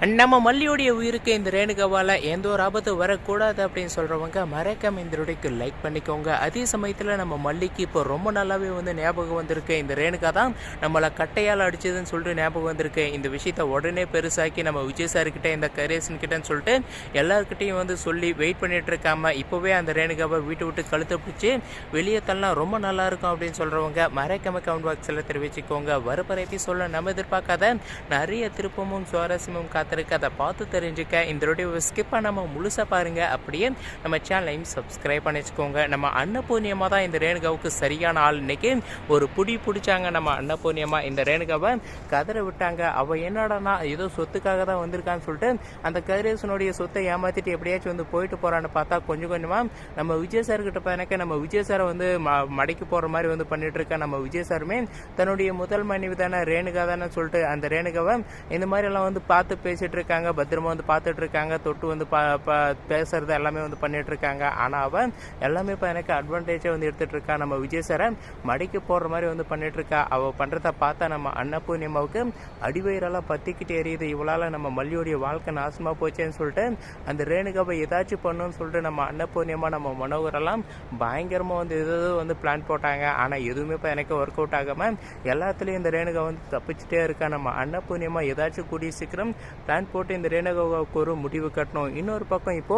நம்ம மல்லியோடைய உயிருக்கு இந்த ரேணுகாவால் எந்த ஒரு ஆபத்து வரக்கூடாது அப்படின்னு சொல்கிறவங்க மறக்காம இந்த வீடியோக்கு லைக் பண்ணிக்கோங்க. அதே சமயத்தில் நம்ம மல்லிக்கு இப்போ ரொம்ப நல்லாவே வந்து ஞாபகம் வந்திருக்கு. இந்த ரேணுகா தான் நம்மளை கட்டையால் அடிச்சதுன்னு சொல்லிட்டு ஞாபகம் வந்திருக்கு. இந்த விஷயத்த உடனே பெருசாக்கி நம்ம விஜய் சார்கிட்ட இந்த கரேசன் கிட்டன்னு சொல்லிட்டு எல்லாருக்கிட்டையும் வந்து சொல்லி வெயிட் பண்ணிட்டு இருக்காம இப்போவே அந்த ரேணுகாவை வீட்டை விட்டு கழுத்தை பிடிச்சி வெளியே தள்ளலாம் ரொம்ப நல்லா இருக்கும் அப்படின்னு சொல்கிறவங்க மறக்காம கமெண்ட் பாக்ஸில் தெரிவிச்சுக்கோங்க. வரப்பறைப்பி சொல்ல நம்ம எதிர்பார்க்காத நிறைய திருப்பமும் சுவாரஸ்யமும் காத்து காத்திருக்கு அதை பார்த்து தெரிஞ்சுக்க. இந்த வீடியோவை ஸ்கிப் பண்ணாமல் முழுசாக பாருங்கள் அப்படியே நம்ம சேனலையும் சப்ஸ்கிரைப் பண்ணி வச்சுக்கோங்க. நம்ம அன்னபூர்ணியமாக தான் இந்த ரேணுகாவுக்கு சரியான ஆள். இன்னைக்கு ஒரு புடி பிடிச்சாங்க நம்ம அன்னபூர்ணியமாக இந்த ரேணுகாவை கதற விட்டாங்க. அவள் என்னடானா ஏதோ சொத்துக்காக தான் வந்திருக்கான்னு சொல்லிட்டு அந்த கதிரேசனுடைய சொத்தை ஏமாற்றிட்டு எப்படியாச்சும் வந்து போயிட்டு போகிறான்னு பார்த்தா கொஞ்சம் கொஞ்சமாக நம்ம விஜய் சார் கிட்ட நம்ம விஜய் சாரை வந்து ம- மடக்கி போகிற மாதிரி வந்து பண்ணிட்டு இருக்க நம்ம விஜய் சாருமே தன்னுடைய முதல் மனைவி தானே ரேணுகா தானே சொல்லிட்டு அந்த ரேணுகாவை இந்த மாதிரி எல்லாம் வந்து பார்த்து பேசி பேசிகிட்டு இருக்காங்க பத்திரமா வந்து பார்த்துட்டு இருக்காங்க தொட்டு வந்து பா- பா- பேசுறது எல்லாமே வந்து பண்ணிட்டு இருக்காங்க ஆனால் அவன் எல்லாமே இப்போ எனக்கு அட்வான்டேஜாக வந்து எடுத்துகிட்டு இருக்கா நம்ம விஜய் சாரை மடிக்கு போடுற மாதிரி வந்து பண்ணிட்டு இருக்கா அவள் பண்ணுறத பார்த்தா நம்ம அன்னபூர்ணிமாவுக்கு அடிவயிறெல்லாம் பத்திக்கிட்டு எரியுது. இவளால் நம்ம மல்லியோடைய வாழ்க்கை நாசமாக போச்சேன்னு சொல்லிட்டு அந்த ரேணுகாவை ஏதாச்சும் பண்ணுன்னு சொல்லிட்டு நம்ம அன்னபூர்ணிமா நம்ம மனோகரெல்லாம் பயங்கரமாக வந்து எதோ வந்து பிளான் போட்டாங்க. ஆனால் எதுவுமே இப்போ எனக்கு ஒர்க் அவுட் ஆகாமல் எல்லாத்துலேயும் இந்த ரேணுகா வந்து தப்பிச்சுட்டே இருக்கா. நம்ம அன்னபூர்ணிமா ஏதாச்சும் கூடிய சீக்கிரம் பிளான் போட்டு இந்த ரேணுகாவுக்கு ஒரு முடிவு கட்டணும். இன்னொரு பக்கம் இப்போ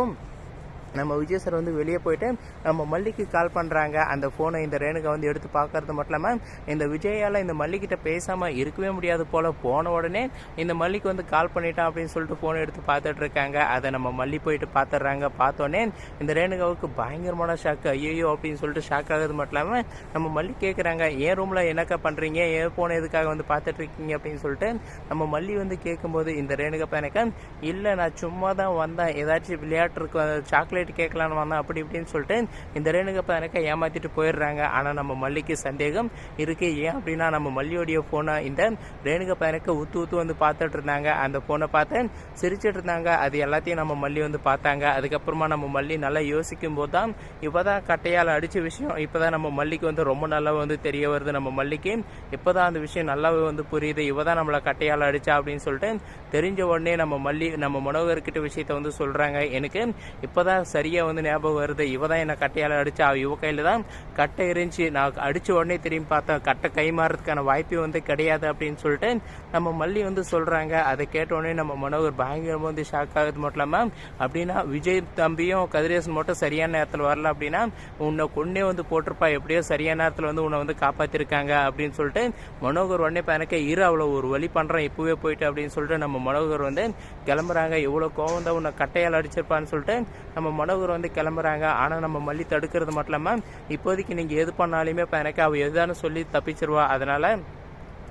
நம்ம விஜய் சார் வந்து வெளியே போயிட்டு நம்ம மல்லிக்கு கால் பண்ணுறாங்க அந்த ஃபோனை இந்த ரேணுகா வந்து எடுத்து பார்க்கறது மட்டும் இல்லாமல் இந்த விஜயால் இந்த மல்லிக்கிட்ட பேசாமல் இருக்கவே முடியாது போல். போன உடனே இந்த மல்லிக்கு வந்து கால் பண்ணிட்டான் அப்படின்னு சொல்லிட்டு ஃபோனை எடுத்து பார்த்துட்டு இருக்காங்க. அதை நம்ம மல்லி போயிட்டு பார்த்துடுறாங்க. பார்த்தோன்னே இந்த ரேணுகாவுக்கு பயங்கரமான ஷாக்கு ஐயோ அப்படின்னு சொல்லிட்டு ஷாக் ஆகுது மட்டும் இல்லாமல் நம்ம மல்லி கேட்குறாங்க ஏன் ரூமில் என்னக்கா பண்ணுறீங்க ஏன் ஃபோனை எதுக்காக வந்து பார்த்துட்டு இருக்கீங்க? அப்படின்னு சொல்லிட்டு நம்ம மல்லி வந்து கேட்கும்போது இந்த ரேணுகா பையனுக்கு இல்லை நான் சும்மா தான் வந்தேன். ஏதாச்சும் விளையாட்டுருக்கு சாக்லேட் ரேட் கேட்கலான்னு வந்தேன் அப்படி இப்படின்னு சொல்லிட்டு இந்த ரேணுகா பையனுக்கு ஏமாத்திட்டு போயிடுறாங்க. ஆனால் நம்ம மல்லிக்கு சந்தேகம் இருக்கு. ஏன் அப்படின்னா நம்ம மல்லியோடைய ஃபோனை இந்த ரேணுகா பையனுக்கு உத்து ஊத்து வந்து பார்த்துட்டு இருந்தாங்க. அந்த ஃபோனை பார்த்து சிரிச்சிட்டு இருந்தாங்க. அது எல்லாத்தையும் நம்ம மல்லி வந்து பார்த்தாங்க. அதுக்கப்புறமா நம்ம மல்லி நல்லா யோசிக்கும் போது தான் இப்போதான் கட்டையால் அடித்த விஷயம். இப்போதான் நம்ம மல்லிக்கு வந்து ரொம்ப நல்லா வந்து தெரிய வருது. நம்ம மல்லிக்கு இப்போதான் அந்த விஷயம் நல்லாவே வந்து புரியுது. இவ தான் நம்மளை கட்டையால் அடிச்சா அப்படின்னு சொல்லிட்டு தெரிஞ்ச உடனே நம்ம மல்லி நம்ம மனோகர்கிட்ட விஷயத்த வந்து சொல்கிறாங்க எனக்கு இப்போதான் சரியாக வந்து ஞாபகம் வருது. இவ தான் என்ன கட்டையால் அடிச்சா. இவ கையில் தான் கட்டை இருந்துச்சு. நான் அடித்த உடனே திரும்பி பார்த்தேன். கட்டை கை மாறதுக்கான வாய்ப்பே வந்து கிடையாது அப்படின்னு சொல்லிட்டு நம்ம மல்லி வந்து சொல்கிறாங்க அதை கேட்ட உடனே நம்ம மனோகர் பயங்கரமாக வந்து ஷாக் ஆகுது. மட்டும் இல்லாமல் அப்படின்னா விஜய் தம்பியும் கதிரேசன் மட்டும் சரியான நேரத்தில் வரல அப்படின்னா உன்னை கொன்னே வந்து போட்டிருப்பா. எப்படியோ சரியான நேரத்தில் வந்து உன்னை வந்து காப்பாற்றிருக்காங்க அப்படின்னு சொல்லிட்டு மனோகர் உடனே இப்போ எனக்கு இரு அவ்வளோ ஒரு வழி பண்ணுறேன் இப்பவே போயிட்டு அப்படின்னு சொல்லிட்டு நம்ம மனோகர் வந்து கிளம்புறாங்க. எவ்வளோ கோவம் தான் உன்னை கட்டையால் அடிச்சிருப்பான்னு சொல்லிட்டு நம்ம மனோகர் வந்து கிளம்புறாங்க. ஆனால் நம்ம மல்லி தடுக்கிறது மட்டும் இல்லாமல் இப்போதைக்கு நீங்கள் எது பண்ணாலுமே இப்போ எனக்கு அவள் எதுதானு சொல்லி தப்பிச்சிருவா. அதனால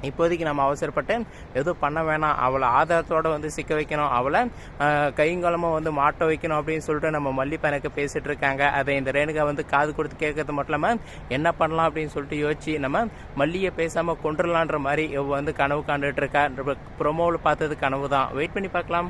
இப்போதைக்கு நம்ம அவசரப்பட்டு எதுவும் பண்ண வேணாம். அவளை ஆதாரத்தோட வந்து சிக்க வைக்கணும். அவளை கைங்காலமாக வந்து மாட்ட வைக்கணும் அப்படின்னு சொல்லிட்டு நம்ம மல்லிப்பா எனக்கு பேசிட்டு இருக்காங்க. அதை இந்த ரேணுகா வந்து காது கொடுத்து கேட்கறது மட்டும் இல்லாமல் என்ன பண்ணலாம் அப்படின்னு சொல்லிட்டு யோசிச்சு நம்ம மல்லியை பேசாமல் கொண்டுடலான்ற மாதிரி வந்து கனவு காண்டுட்டு இருக்கா. ப்ரொமோவில் பார்த்தது கனவு தான் வெயிட் பண்ணி பார்க்கலாம்.